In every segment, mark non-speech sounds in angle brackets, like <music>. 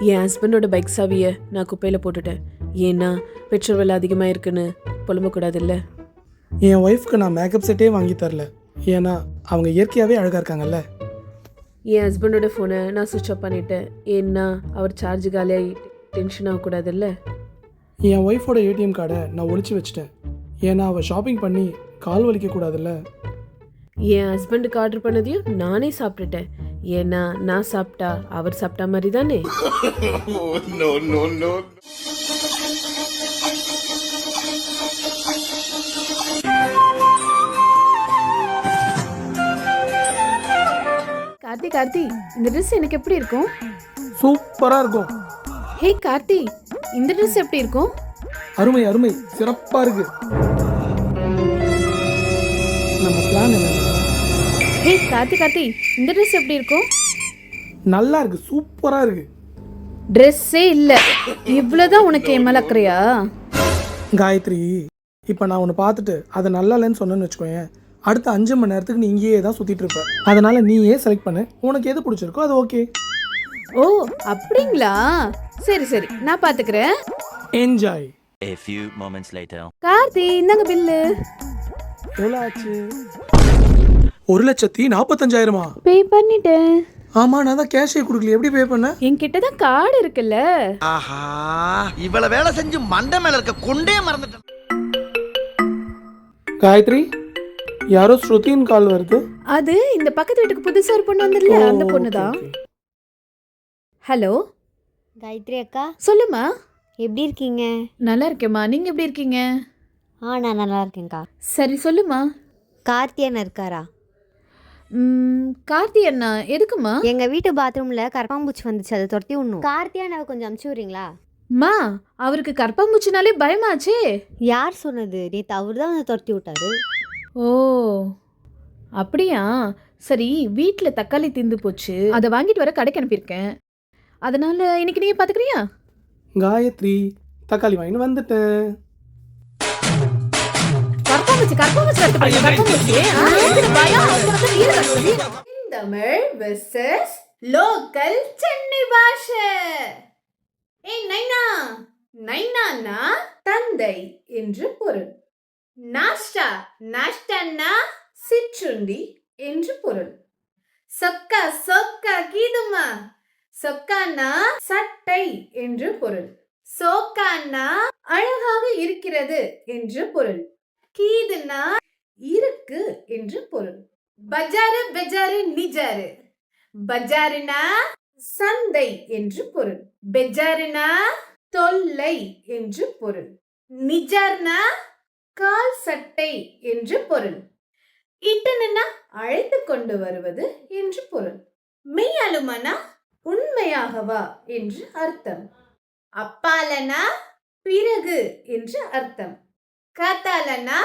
என் ஹஸ்பண்டோட பைக் சாவியை நான் குப்பையில் போட்டுட்டேன். ஏன்னா பெட்ரோல் விலை அதிகமாக இருக்குன்னு புலம்பக்கூடாதுல்ல என் ஒய்ஃப்க்கு நான் மேக்கப் செட்டே வாங்கி தரல. ஏன்னா அவங்க இயற்கையாகவே அழகாக இருக்காங்கல்ல? என் ஹஸ்பண்டோட ஃபோனை நான் சுவிட்ச் ஆஃப் பண்ணிட்டேன். ஏன்னா அவர் சார்ஜ் காலியாகி டென்ஷன் ஆகக்கூடாதுல்ல என் ஒய்ஃபோட ஏடிஎம் கார்டை நான் ஒளிச்சு வச்சிட்டேன். ஏன்னா அவள் ஷாப்பிங் பண்ணி கால் வலிக்கக்கூடாதுல்ல என் ஹஸ்பண்டுக்கு ஆர்டர் பண்ணதையும் நானே சாப்பிட்டுட்டேன். ஏன்னா நான் சாப்பிட்டா அவர் சாப்பிட்டா மாதிரி தானே. <laughs> கார்த்தி கார்த்தி இந்த ட்ரெஸ் எனக்கு எப்படி இருக்கும்? சூப்பராக இருக்கும். ஹே கார்த்தி இந்த ட்ரெஸ் எப்படி இருக்கும்? அருமை அருமை. சிறப்பாக இருக்கு. நம்ம பிளான் என்னன்னா ஹே கார்த்தி கார்த்தி இந்த ட்ரெஸ் எப்படி இருக்கும்? நல்லா இருக்கு சூப்பராக இருக்கு. ட்ரெஸ்ஸே இல்லை. இவ்வளோதான் உனக்கு என் மேல அக்கறையா? காயத்ரி இப்போ நான் ஒன்று பார்த்துட்டு அதை நல்லா இல்லைன்னு சொன்னேன்னு வச்சுக்கோயேன். அடுத்த அஞ்சு மணி நேரத்துக்கு நீ இங்கேயே தான் சுற்றிட்டு இருப்ப. அதனால நீயே செலக்ட் பண்ணு. உனக்கு எது பிடிச்சிருக்கோ அது ஓகே ஓ அப்படிங்களா? சரி சரி நான் பாத்துக்கிறேன். Enjoy A few moments later. Karthi இந்தாங்க பில்லு. எவ்வளோ ஆச்சு? ஒரு லட்சத்தி நாற்பத்தஞ்சாயிரமா பே பண்ணிட்டேன். ஆமாம் நான் தான் கேஷே கொடுக்கல. எப்படி பே பண்ண? என்கிட்ட தான் கார்டு இருக்குல்ல. ஆஹா இவ்வளவு வேலை செஞ்சு மண்டை மேல இருக்க கொண்டே மறந்துட்டேன். காயத்ரி யாரோ ஸ்ருதின் கால் வருது. அது இந்த பக்கத்து வீட்டுக்கு புதுசா ஒரு பொண்ணு வந்துடல அந்த பொண்ணு தான். ஹலோ காயத்ரி அக்கா. சொல்லுமா. எப்படி இருக்கீங்க? நல்லா இருக்கேம்மா. நீங்க எப்படி இருக்கீங்க? ஆ நான் நல்லா இருக்கேன்க்கா. சரி சொல்லுமா. கார்த்தி அண்ணன் இருக்காரா? ம், கார்த்தி அண்ணா எதுக்குமா எங்க வீட்டு பாத்ரூம்ல கரப்பாம்பூச்சி வந்துச்சு அதை துரத்தி விடணும். கார்த்தி அண்ணாவை கொஞ்சம் அமுச்சு விட்றீங்களா? மா அவருக்கு கற்பம்பூச்சினாலே பயமாச்சே. யார் சொன்னது? நேற்று அவர் தான் வந்து துரத்தி விட்டாரு. ஓ அப்படியா? சரி வீட்டில் தக்காளி தீந்து போச்சு. அதை வாங்கிட்டு வர கடைக்கு அனுப்பியிருக்கேன். அதனால இன்னைக்கு நீங்க பாத்துக்கிறியா? காயத்ரி தக்காளி வாங்கிட்டு வந்துட்டேன். கத்து பாருங்க, கற்பம்பூச்சி ஆ, எதுக்கு பயம்? கற்பூச்சி. தமிழ் வெர்சஸ் லோக்கல் சென்னை பாஷை. ஏய் நைனா. நைனானா தந்தை என்று பொருள். நாஷ்டா நாஷ்டான்னா சிற்றுண்டி என்று பொருள். சொக்கா சொக்கா கீதுமா. சொக்கானா சட்டை என்று பொருள். சோக்கானா அழகாக இருக்கிறது என்று பொருள். கீதுனா இருக்கு என்று பொருள். பஜாரு பெஜாரு நிஜாரு. பஜாருனா சந்தை என்று பொருள். பெஜாருனா தொல்லை என்று பொருள். நிஜார்னா கால் சட்டை என்று பொருள். இட்டனா அழைத்து கொண்டு வருவது என்று பொருள். மெய்யாலுமானா உண்மையாகவா என்று அர்த்தம். அப்பாலனா பிறகு என்று அர்த்தம். காத்தாலனா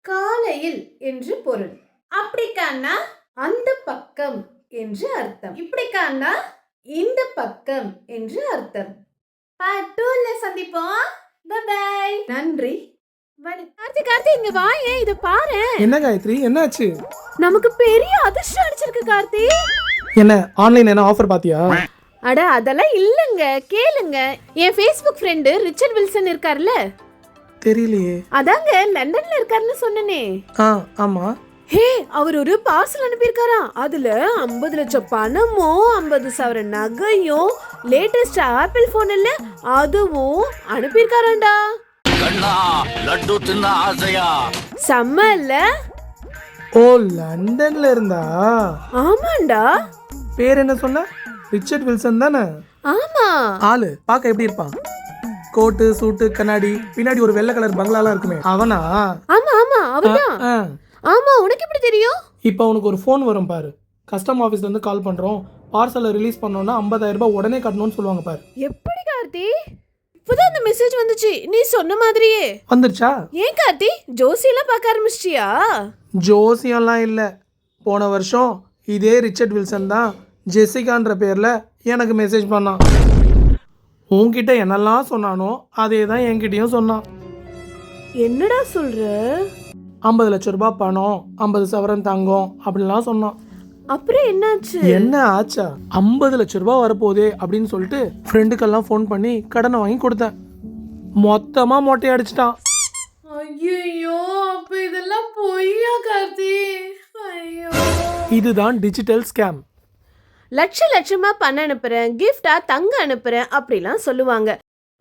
காலையில் என்று பொருள். அப்படிக்கானா அந்த பக்கம் என்று அர்த்தம். இப்படிக்கானா இந்த பக்கம் என்று அர்த்தம். பாட்டூர்ல சந்திப்போம். பை நன்றி. கார்த்தி கார்த்தி இங்க வாயே இத பாரு? என்ன காயத்ரி? என்னாச்சு? நமக்கு பெரிய அதிர்ஷ்டம் அடிச்சிருக்கு கார்த்தி. என்ன ஆன்லைன் என்ன ஆஃபர் பாத்தியா? அட அதெல்லாம் இல்லங்க. கேளுங்க. என் ஃபேஸ்புக் ஃப்ரெண்டு ரிச்சர்ட் வில்சன் இருக்கார்ல. தெரியலையே. அதாங்க லண்டன்ல இருக்காருன்னு சொன்னனே. ஆ ஆமா. ஹே அவர் ஒரு பார்சல் அனுப்பியிருக்காராம் அதுல ஐம்பது லட்சம் பணமும் ஐம்பது சவரன் நகையும் லேட்டஸ்ட் ஆப்பிள் போன் இல்ல அதுவும் அனுப்பியிருக்காராண்டா. கண்ணா லட்டு தின்ன ஆசையா? செம்ம இல்ல? ஓ லண்டன்ல இருந்தா? ஆமாண்டா. பேர் என்ன சொன்ன? ரிச்சர்ட் வில்சன் தானே? ஆமா. ஆளு பார்க்க எப்படி இருப்பான்? கோட்டு சூட்டு கண்ணாடி. பின்னாடி ஒரு வெள்ளை கலர் பங்களாலாம் இருக்குமே. அவனா? ஆமா ஆமா அவர்தான் ஆ ஆமா உனக்கு எப்படி தெரியும்? இப்போ உனக்கு ஒரு ஃபோன் வரும் பாரு. கஸ்டம் ஆஃபீஸ்ல இருந்து கால் பண்றோம். பார்சலை ரிலீஸ் பண்ணோம்னா 50000 ரூபாய் உடனே கட்டணும்னு சொல்லுவாங்க பாரு. எப்படி கார்த்தி? இப்பதான் அந்த மெசேஜ் வந்துச்சு. நீ சொன்ன மாதிரியே. வந்துருச்சா? ஏன் கார்த்தி? ஜோசியெல்லாம் பார்க்க ஆரம்பிச்சிட்டியா? ஜோசியம்லாம் இல்லை. போன வருஷம் இதே ரிச்சர்ட் வில்சன் தான் ஜெசிகான்ற பேரில் எனக்கு மெசேஜ் பண்ணான். உன்கிட்ட என்னெல்லாம் சொன்னானோ அதே தான் என்கிட்டயும் சொன்னான். என்னடா சொல்ற? ஐம்பது லட்ச ரூபாய் பணம் ஐம்பது சவரன் தங்கம் அப்படிலாம் சொன்னான். அப்புறம் என்னாச்சு? என்ன ஆச்சா? ஐம்பது லட்ச ரூபாய் வரப்போதே அப்படின்னு சொல்லிட்டு ஃப்ரெண்டுக்கெல்லாம் ஃபோன் பண்ணி கடனை வாங்கி கொடுத்தேன். மொத்தமாக மொட்டை அடிச்சிட்டான். ஐயோ அப்ப இதெல்லாம் பொய்யா கார்த்தி? ஐயோ. இதுதான் டிஜிட்டல் ஸ்கேம் லட்ச லட்சமா பணம் அனுப்புறேன் கிஃப்டா தங்க அனுப்புறேன் அப்படிலாம் சொல்லுவாங்க.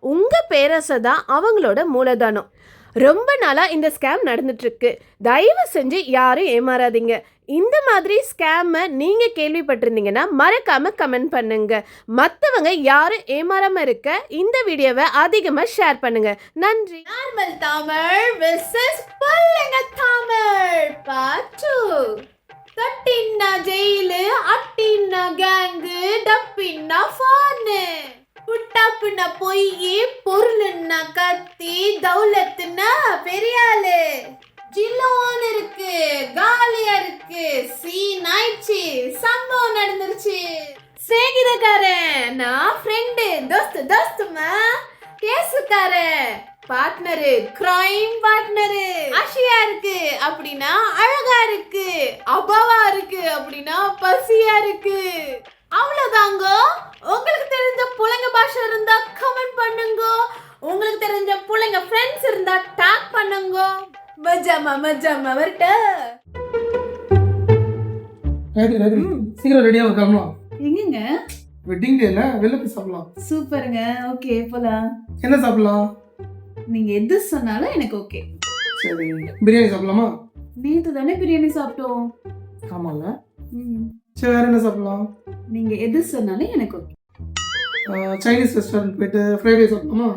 உங்க பேரரசை தான் அவங்களோட மூலதனம். ரொம்ப நாளா இந்த ஸ்கேம் நடந்துட்டு இருக்கு தயவு செஞ்சு யாரும் ஏமாறாதீங்க. இந்த மாதிரி ஸ்கேமை நீங்க கேள்விப்பட்டிருந்தீங்கன்னா மறக்காம கமெண்ட் பண்ணுங்க. மத்தவங்க யாரும் ஏமாறாம இருக்க இந்த வீடியோவை அதிகமா ஷேர் பண்ணுங்க. நன்றி. நார்மல் தமிழ் புட்டாப்புன்னா பொய்யி பொருளுன்னா கத்தி பெரிய ஆளு ஜில்லோன்னு இருக்கு காலியா இருக்கு சீன் ஆயிடுச்சு சம்பவம் நடந்துருச்சு. சேகிதக்காரன் நான் ஃப்ரெண்டு தோஸ்து தோஸ்துமா? கேசுக்காரன் பார்ட்னரு கிரைம் பார்ட்னரு ஆஷியா இருக்கு அப்படின்னா அழகா இருக்கு அபாவா இருக்கு அப்படின்னா பசியா இருக்கு. அவ்வளவுதாங்க. உங்களுக்கு தெரிஞ்ச புலங்க பாஷை இருந்தா கமெண்ட் பண்ணுங்க. உங்களுக்கு தெரிஞ்ச புலங்க ஃப்ரெண்ட்ஸ் இருந்தா டாக் பண்ணுங்க. மஜாமா மஜாமா வரட்ட. ராத்திரி ராத்திரி சீக்கிரம் ரெடியாக கிளம்பலாம் எங்கங்க? வெட்டிங் டேல வெளில போய் சாப்பிடலாம். சூப்பருங்க. ஓகே போலாம். என்ன சாப்பிடலாம்? நீங்க எது சொன்னாலும் எனக்கு ஓகே சரி. பிரியாணி சாப்பிடலாமா? நேத்து தானே பிரியாணி சாப்பிட்டோம். ஆமாங்க ம். சரி வேற என்ன சாப்பிடலாம்? நீங்க எது சொன்னாலும் எனக்கு ஓகே சைனீஸ் ரெஸ்டாரண்ட் போயிட்டு ஃப்ரைட் ரைஸ் சாப்பிடலாமா?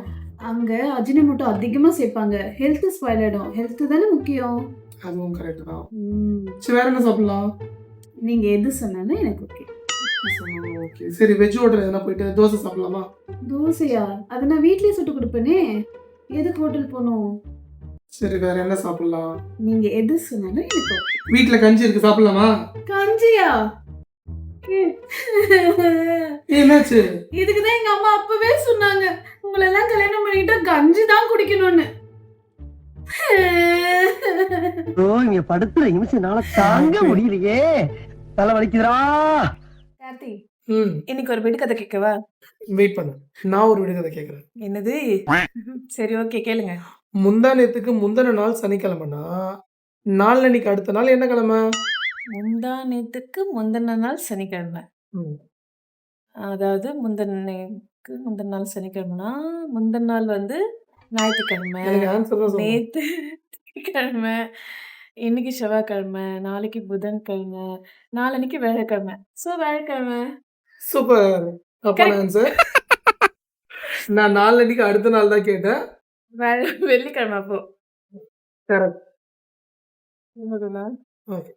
அங்க அஜினமோட்டோ அதிகமா சேர்ப்பாங்க. ஹெல்த் ஸ்பாயில் ஆயிடும். ஹெல்த் தானே முக்கியம். அதுவும் கரெக்ட் தான். சரி வேற என்ன சாப்பிடலாம்? நீங்க எது சொன்னாலும் எனக்கு ஓகே ஓகே சரி வெஜ் ஹோட்டல் எதனா போயிட்டு தோசை சாப்பிடலாமா? தோசையா? அதை நான் வீட்லயே சுட்டு கொடுப்பேனே. எதுக்கு ஹோட்டல் போகணும்? சரி வேற என்ன சாப்பிடலாம்? நீங்க எது சொன்னாலும் எனக்கு வீட்ல கஞ்சி இருக்கு சாப்பிடலாமா? கஞ்சியா? <laughs> என்னாச்சு? இதுக்குதான் எங்க அம்மா அப்பவே சொன்னாங்க. உங்களை எல்லாம் கல்யாணம் பண்ணிட்டா கஞ்சி தான் குடிக்கணும்னு. ஓ இங்க படுத்துற நிமிஷம்னால தாங்க முடியலையே. தலை வலிக்குதுடா. கார்த்தி ம். இன்னைக்கு ஒரு விடுகதை கேட்கவா? வெயிட் பண்ணு. நான் ஒரு விடுகதை கேட்குறேன். என்னது? சரி ஓகே கேளுங்க. முந்தா நேத்துக்கு முந்தின நாள் சனிக்கிழமைனா நாளன்னைக்கு அடுத்த நாள் என்ன கிழமை? முந்தா நேத்துக்கு முந்தின நாள் சனிக்கிழமை. ம். அதாவது முந்தினக்கு முந்தின நாள் சனிக்கிழமைனா முந்தின நாள் வந்து ஞாயிற்றுக்கிழமை. நேத்து கிழமை இன்னைக்கு செவ்வாய்க்கிழமை நாளைக்கு புதன்கிழமை நாளன்னைக்கு வேலைக்கிழமை ஸோ வேலைக்கிழமை சூப்பர். ஆன்சர் நான் நாளன்னைக்கு அடுத்த நாள் தான் கேட்டேன். வெள்ளிக்கிழமை அப்போ. Correct okay.